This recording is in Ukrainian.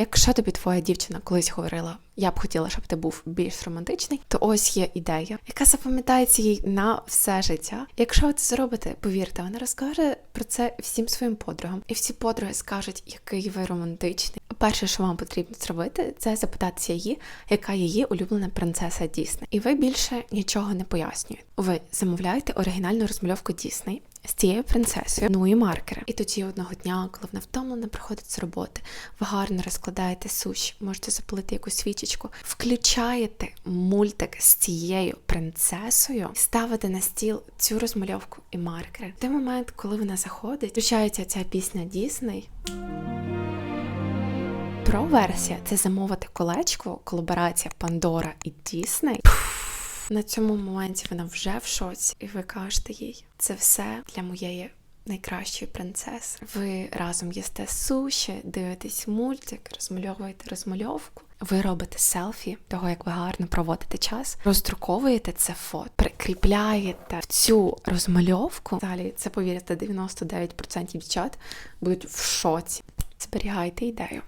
Якщо тобі твоя дівчина колись говорила, я б хотіла, щоб ти був більш романтичний, то ось є ідея, яка запам'ятається їй на все життя. Якщо ви це зробите, повірте, вона розкаже про це всім своїм подругам, і всі подруги скажуть, який ви романтичний. Перше, що вам потрібно зробити, це запитатися її, яка її улюблена принцеса Дісней. І ви більше нічого не пояснюєте. Ви замовляєте оригінальну розмальовку Дісней. З цією принцесою, ну і маркери. І тоді одного дня, коли вона втомлена, приходить з роботи, ви гарно розкладаєте суші, можете запалити якусь свічечку, включаєте мультик з цією принцесою, ставите на стіл цю розмальовку і маркери. В той момент, коли вона заходить, включається ця пісня Дісней. Про версія це замовити колечко, колаборація Пандора і Дісней. На цьому моменті вона вже в шоці, і ви кажете їй, це все для моєї найкращої принцеси. Ви разом їсте суші, дивитесь мультик, розмальовуєте розмальовку. Ви робите селфі того, як ви гарно проводите час, роздруковуєте це фото, прикріпляєте в цю розмальовку. Далі це повірте, 99% дівчат будуть в шоці. Зберігайте ідею.